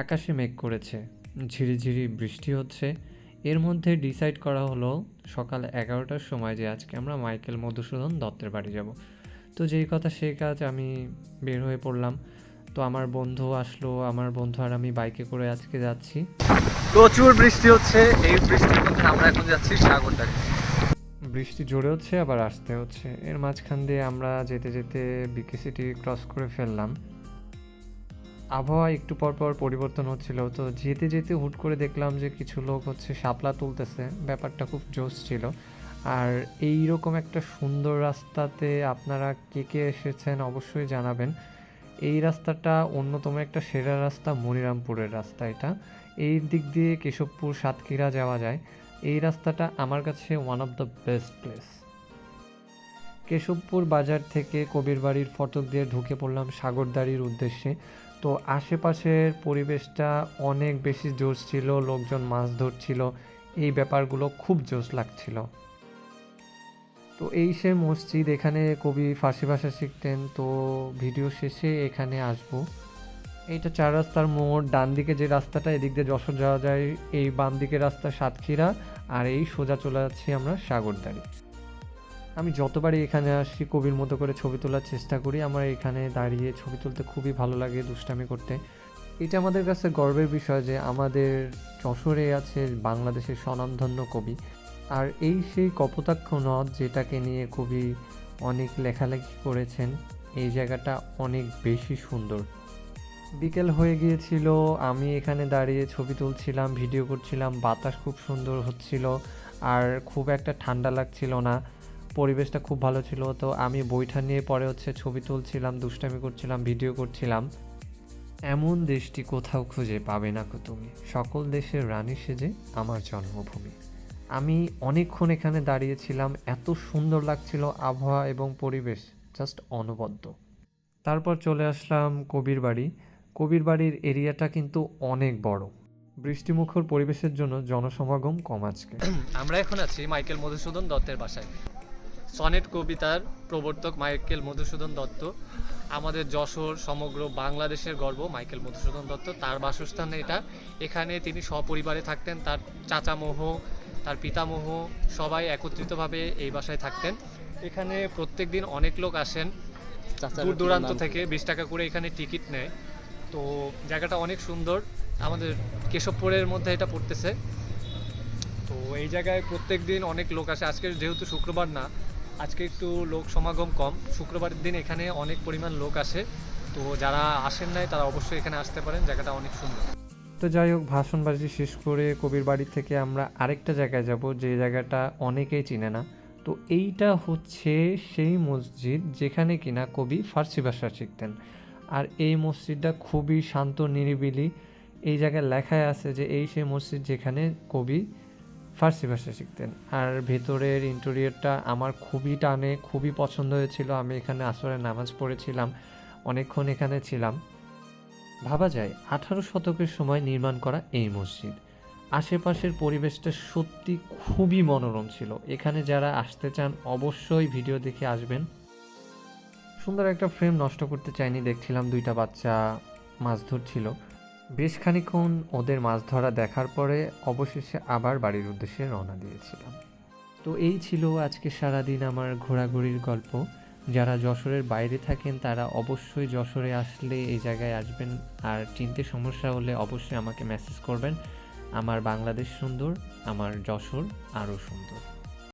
আকাশে মেঘ করেছে ঝিরিঝিরি বৃষ্টি হচ্ছে। এর মধ্যে ডিসাইড করা হলো সকাল এগারোটার সময় যে আজকে আমরা মাইকেল মধুসূদন দত্তের বাড়ি যাব। তো যেই কথা সেই কাজ আমি বের হয়ে পড়লাম। তো আমার বন্ধু আসলো আমার বন্ধু আর আমি বাইকে করে আজকে যাচ্ছি। প্রচুর বৃষ্টি হচ্ছে এই বৃষ্টির মধ্যে আমরা এখন যাচ্ছি সাগরদারি বৃষ্টি জোরে হচ্ছে আবার আসতে হচ্ছে। এর মাঝখান দিয়ে আমরা যেতে যেতে বিকে সিটি ক্রস করে ফেললাম। আবহাওয়া একটু পর পর পরিবর্তন হচ্ছিল। তো যেতে যেতে হুট করে দেখলাম যে কিছু লোক হচ্ছে শাপলা তুলতেছে। ব্যাপারটা খুব জোস ছিল। আর এই রকম একটা সুন্দর রাস্তাতে আপনারা কে কে এসেছেন অবশ্যই জানাবেন। এই রাস্তাটা অন্যতম একটা সেরা রাস্তা মনিরামপুরের রাস্তা এটা। এই দিক দিয়ে কেশবপুর, সাতক্ষীরা যাওয়া যায়। এই রাস্তাটা আমার কাছে one of the best place Keshabpur বাজার থেকে কবির বাড়ির ফটক দিয়ে ঢুকে পড়লাম সাগরদাড়ির উদ্দেশ্যে। তো আশেপাশের পরিবেশটা অনেক বেশি জোশ ছিল, লোকজন মাছ ধরছিল, এই ব্যাপারগুলো খুব জোশ লাগছিল। তো এই সে মসজিদ, এখানে কবি ফার্সি ভাষা শিখতেন, তো ভিডিও শেষে এখানে আসব। এইটা চার রাস্তার মোড়, ডান দিকে যে রাস্তাটা, এদিক দিয়ে যশোর যাওয়া যায়, এই বাম দিকে রাস্তা সাতক্ষীরা, আর এই সোজা চলে যাচ্ছি আমরা সাগরদাড়ি। আমি যতবারই এখানে আসি, কবির মতো করে ছবি তোলার চেষ্টা করি। আমার এখানে দাঁড়িয়ে ছবি তুলতে খুবই ভালো লাগে দুষ্টামি করতে। এটা আমাদের কাছে গর্বের বিষয় যে, আমাদের যশোরে আছে বাংলাদেশের স্বনামধন্য কবি। আর এই সেই কপোতাক্ষ নদ যেটাকে নিয়ে কবি অনেক লেখালেখি করেছেন, এই জায়গাটা অনেক বেশি সুন্দর। বিকেল হয়ে গিয়েছিল, আমি এখানে দাঁড়িয়ে ছবি তুলছিলাম, ভিডিও করছিলাম, বাতাস খুব সুন্দর হচ্ছিল, আর খুব একটা ঠান্ডা লাগছিল না। পরিবেশটা খুব ভালো ছিল। তো আমি বইটা নিয়ে পরে হচ্ছে ছবি তুলছিলাম, দুষ্টামি করছিলাম, ভিডিও করছিলাম। এমন দেশটি কোথাও খুঁজে পাবে না কো তুমি? সকল দেশের রানী সেজে আমার জন্মভূমি। আমি অনেকক্ষণ এখানে দাঁড়িয়েছিলাম, এত সুন্দর লাগছিল আবহাওয়া এবং পরিবেশ জাস্ট অনবদ্য। তারপর চলে আসলাম কবির বাড়ি। কবির বাড়ির এরিয়াটা কিন্তু অনেক বড়। বৃষ্টিমুখর পরিবেশের জন্য জনসমাগম কম আজকে। আমরা এখন আছি মাইকেল মধুসূদন দত্তের বাসায়। সনেট কবিতার প্রবর্তক মাইকেল মধুসূদন দত্ত। আমাদের যশোর সমগ্র বাংলাদেশের গর্ব মাইকেল মধুসূদন দত্ত। তার বাসস্থান এটা। এখানে তিনি সপরিবারে থাকতেন। তার চাচামোহ তার পিতামহ সবাই একত্রিতভাবে এই বাসায় থাকতেন। এখানে প্রত্যেক দিন অনেক লোক আসেন। দূর দূরান্ত থেকে বিশ টাকা করে এখানে টিকিট নেয়। তো জায়গাটা অনেক সুন্দর। আমাদের কেশবপুরের মধ্যে এটা পড়তেছে। তো এই জায়গায় প্রত্যেক দিন অনেক লোক আসে। আজকে যেহেতু শুক্রবার না আজকে একটু লোক সমাগম কম। শুক্রবারের দিন এখানে অনেক পরিমাণ লোক আসে। তো যারা আসেন নাই, তারা অবশ্যই এখানে আসতে পারেন। জায়গাটা অনেক সুন্দর। তো যাই হোক ভাষণবাজি শেষ করে কবির বাড়ি থেকে আমরা আরেকটা জায়গায় যাব, যে জায়গাটা অনেকেই চিনে না। তো এইটা হচ্ছে সেই মসজিদ যেখানে কিনা কবি ফার্সি ভাষা শিখতেন। আর এই মসজিদটা খুবই শান্ত, নিরিবিলি। এই জায়গায় লেখায় আছে যে, এই সেই মসজিদ যেখানে কবি ফার্সি ভাষা শিখতেন। আর ভেতরের ইন্টেরিয়রটা আমার খুবই টানে, খুবই পছন্দ হয়েছিল। আমি এখানে আসরে নামাজ পড়েছিলাম, অনেকক্ষণ এখানে ছিলাম। ভাবা যায়, আঠারো শতকের সময় নির্মাণ করা এই মসজিদ। আশেপাশের পরিবেশটা সত্যি খুবই মনোরম ছিল। এখানে যারা আসতে চান, অবশ্যই ভিডিও দেখে আসবেন। সুন্দর একটা ফ্রেম নষ্ট করতে চাইনি, দেখছিলাম দুইটা বাচ্চা মাছ ধরছিল। বেশ খানিক্ষণ ওদের মাছ ধরা দেখার পরে অবশেষে আবার বাড়ির উদ্দেশ্যে রওনা দিয়েছিলাম। তো এই ছিল আজকে সারাদিন আমার ঘোরাঘুরির গল্প। যারা যশোরের বাইরে থাকেন, তারা অবশ্যই যশোরে আসলে এই জায়গায় আসবেন। আর চিনতে সমস্যা হলে অবশ্যই আমাকে মেসেজ করবেন। আমার বাংলাদেশ সুন্দর, আমার যশোর আরও সুন্দর।